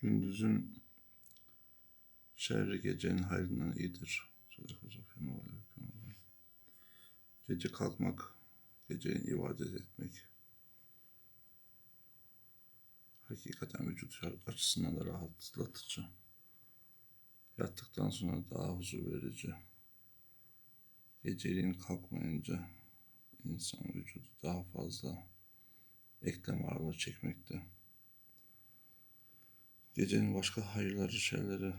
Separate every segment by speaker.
Speaker 1: Gündüzün şerri gecenin hayrından iyidir. Gece kalkmak, gecenin ibadet etmek. Hakikaten vücut açısından da rahatlatıcı. Yattıktan sonra daha huzur verici. Geceliğin kalkmayınca insan vücudu daha fazla eklem ağrıları çekmekte. Gecenin başka hayırları şeyleri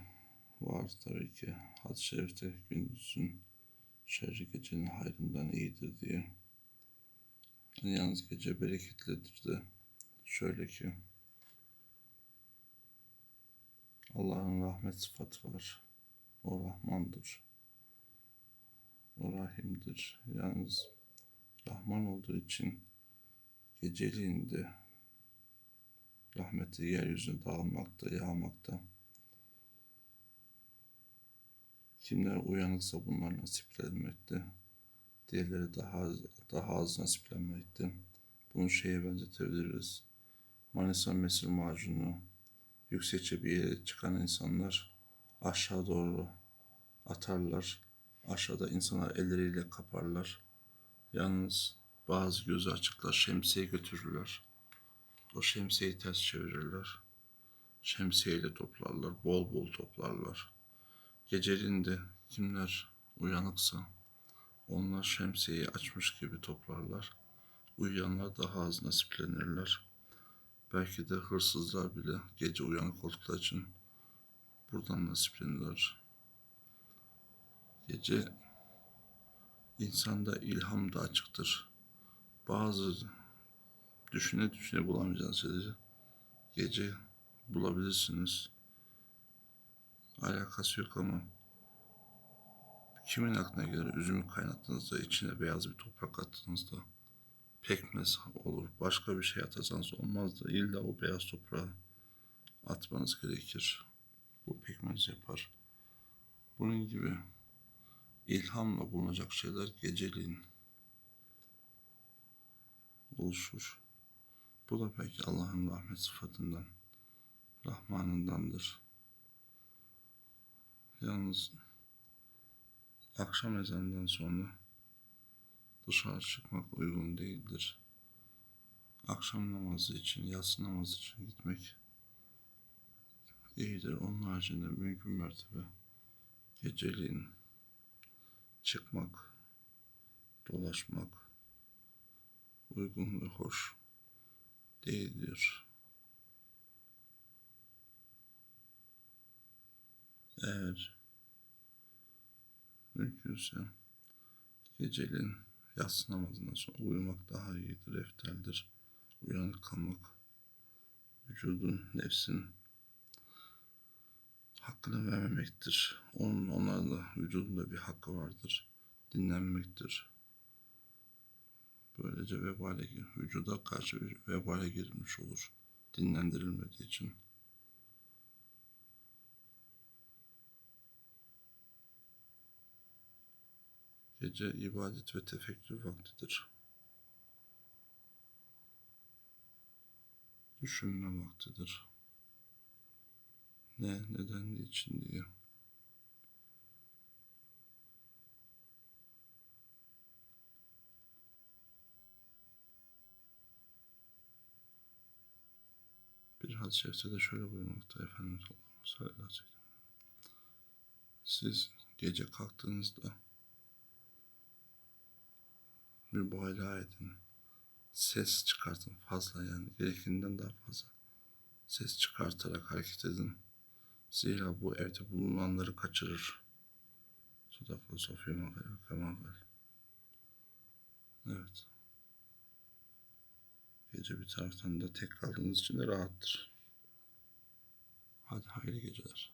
Speaker 1: var tabii ki. Hadis-i şerifte gündüzün şerri gecenin hayrından iyidir diye. Yalnız gece bereketlidir de şöyle ki Allah'ın rahmet sıfatı var. O Rahmandır. O Rahim'dir. Yalnız Rahman olduğu için geceliğinde rahmeti yeryüzüne dağılmakta, yağmakta. Kimler uyanıksa bunlar nasiplenmekte. Diğerleri daha daha az nasiplenmekte. Bunu şeye benzetebiliriz. Manisa mesir macunu yüksekçe bir yere çıkan insanlar aşağı doğru atarlar. Aşağıda insanlar elleriyle kaparlar. Yalnız bazı gözü açıklar şemsiye götürürler. O şemsiyeyi ters çevirirler. Şemsiyeyle toplarlar, bol bol toplarlar. Geceliğin de kimler uyanıksa onlar şemsiyeyi açmış gibi toplarlar. Uyuyanlar daha az nasiplenirler. Belki de hırsızlar bile gece uyanık oldukları için buradan nasiplenirler. Gece insanda ilham da açıktır. Bazı düşüne düşüne bulamayacağınız şeyleri gece bulabilirsiniz. Alakası yok ama kimin aklına gelir üzümü kaynattığınızda içine beyaz bir toprak attığınızda pekmez olur. Başka bir şey atarsanız olmaz da illa o beyaz toprağı atmanız gerekir. Bu pekmez yapar. Bunun gibi ilhamla bulunacak şeyler geceliğin oluşur. Bu da belki Allah'ın rahmet sıfatından, Rahmanındandır. Yalnız akşam ezanından sonra dışarı çıkmak uygun değildir. Akşam namazı için, yatsı namazı için gitmek iyidir. Onun haricinde mümkün mertebe geceliğin çıkmak, dolaşmak uygun ve hoş değildir. Eğer mümkünse geceliğin yatsı namazından sonra uyumak daha iyidir, efteldir. Uyanık kalmak, vücudun, nefsin hakkını vermemektir. Onun onlarla vücudunda bir hakkı vardır. Dinlenmektir. Böylece vebale, vücuda karşı vebale girilmiş olur. Dinlendirilmediği için. Gece ibadet ve tefekkür vaktidir. Düşünme vaktidir. Ne, neden, niçin diye. Hadis-i şerifte de şöyle buyurmakta Efendimiz sallallahu ve. Siz gece kalktığınızda mübalağa edin. Ses çıkartın fazla yani gerekinden daha fazla. Ses çıkartarak hareket edin. Zira bu evde bulunanları kaçırır. Sadaka Sofya Magal Kemagal. Evet. Gece bir taraftan da tek kaldığınız için de rahattır. Hadi hayırlı geceler.